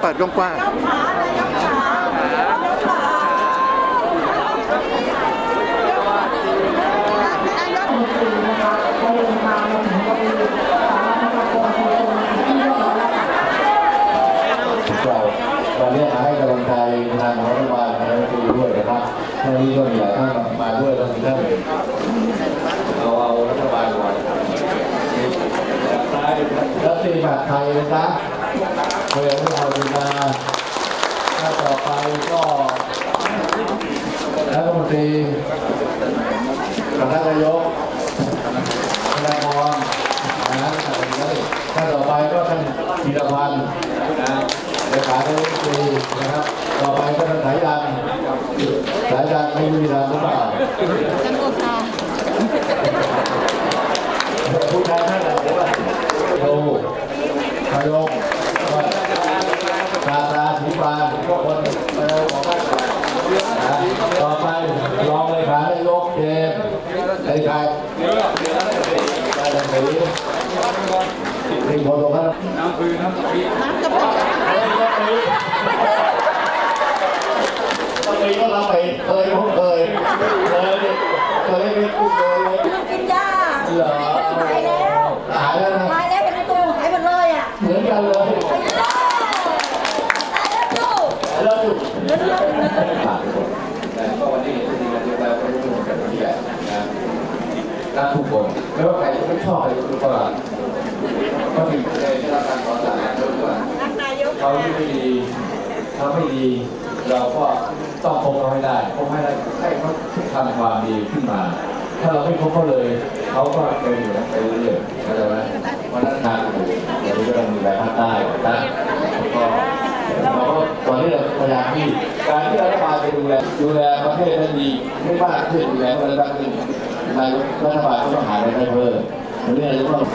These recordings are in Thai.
เปิดกว้างๆเราวันนี้มาให้กำลังใจทางรัฐบาลในรัฐมนตรีด้วยนะครับท่านนี้ก็มีหลายท่านมาด้วยแล้วมีท่านเอาเอารัฐบาลก่อนรัฐมนตรีมหาดไทยนะจ๊ะ เพื่อให้เราดูมาถ้าต่อไปก็รัฐมนตรีสำนักนายกธนาธรนะท่านต่อไปก็ท่านธีรพันธ์นะเลขาธิการตรีนะครับ ต่อไปก็ท่านสายยันสายยันไม่มีรังหรือเปล่าผู้ชายท่านไหนวะโอ้ยงว่าตาตาสีปานพวกคนเออบอกว่าต่อไปรองเลขานายกเจมส์ใครใครได้ดังนี้นี่หมดลงแล้วน้ำคือน้ำกะปิต้องมีก็รับไปเคยผมเคยเคยเคยไม่คุ้นเคยเลย กินยา เหรอ หายแล้ว หายแล้วนะ หายแล้วเป็นตัวหายหมดเลยอะ เหมือนกันเลย หายแล้วตายแล้วดู แล้วจุดเงินเงินแต่ก็วันนี้ที่งานจะไปก็รู้กันที่ใหญ่นะรักทุกคนไม่ว่าใครจะไม่ชอบใครก็ตลาดก็มีในที่รับการขอสั่งเรื่องว่ากเขาที่ไม่ดีเขาไม่ดี เราก็ต้องคบเขาให้ได้คบให้ได้ให้เขาทำความดีขึ้นมา ถ้าเราไม่คบเขาเลยเขาก็เป็นอยู่นั้นไปเรื่อยๆเข้าใจไหมวันนั้นทางอยู่เดี๋ยวนี้ก็ต้องมีแบบภาคใต้นะก็เราก็ ตอนนี้เราพยายามที่การที่รัฐบาลจะดูแลดูแลประเทศให้ดีไม่มากขึ้นดูแลอะไรบ้างขึ้นนายรัฐบาลก็ต้องหารายได้เพิ่มเรื่องอะไรก็ต้อง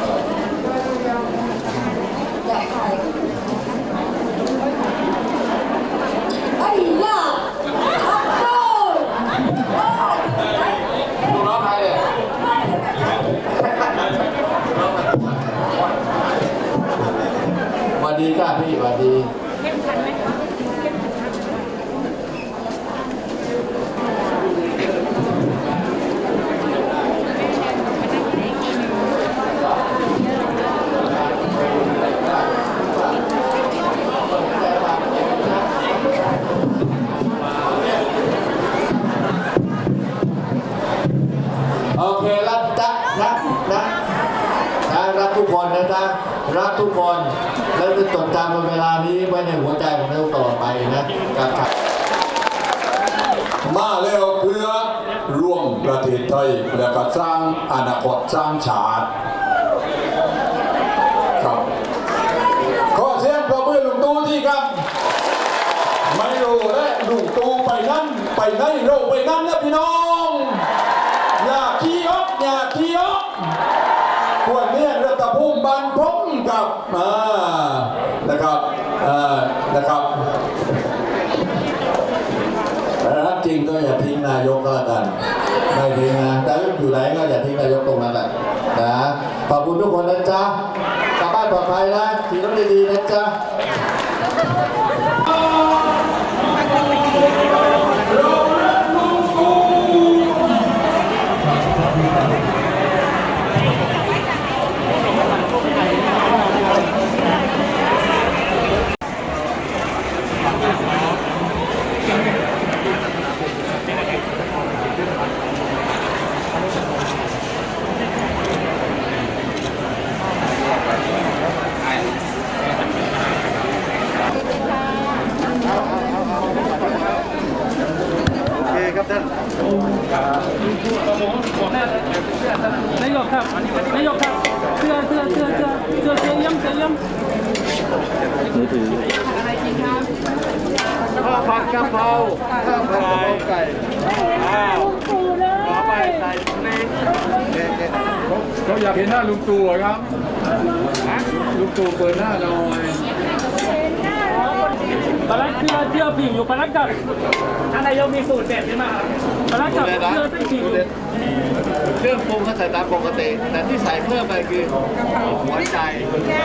อยากขายไอ้ยาอัพโด ลูกน้องใครเนี่ยสวัสดีจ้าพี่สวัสดี โอ รักจ๊ะรักนะนะรักทุกคนนะจ๊ะรักทุกคนแล้วจะจดจำเวลานี้ไว้ในหัวใจของเราตลอไปนะกับมาแล้วเพื่อร่วมประเทศไทยและก็สร้างอนาคตสร้างชาติครับขอเสียงปรบมือลุงตู่ที่ครับ ไม่รู้และลุงตู่ไปนั่นไปไหนเราไปนั่นนะพี่น้อง นะครับอ่านะครับอ่านะครับรักจริงก็อย่าทิ้งนายกก็แล้วกันไม่ทิ้งนะแต่อยู่ไหนก็อย่าทิ้งนายกตรงนั้นแหละนะขอบคุณทุกคนนะจ๊ะกลับบ้านปลอดภัยนะขี่รถดีๆนะจ๊ะ คครับท่านนายกครับนายกครับเสื้อเสื้อเสื้อเสื้อเสื้อเสื้อย้ำเสื้อย้ำข้าวผัดกะเพราข้าวผัดกะเพราไก่อ้าวขอไปใส่ในเด็ดเราอยากเห็นหน้าลุงตู่ครับลุงตู่เปิดหน้าหน่อย ปลัดเสื้อเสื้อผิวอยู่ปลัดกับท่านนายกมีสูตรเด็ดใช่ไหมครับปลัดกับเสื้อเป็นผิวเครื่องปรุงก็ใส่ตามปกติ แต่ที่ใส่เพิ่มไปคือหัวใจเ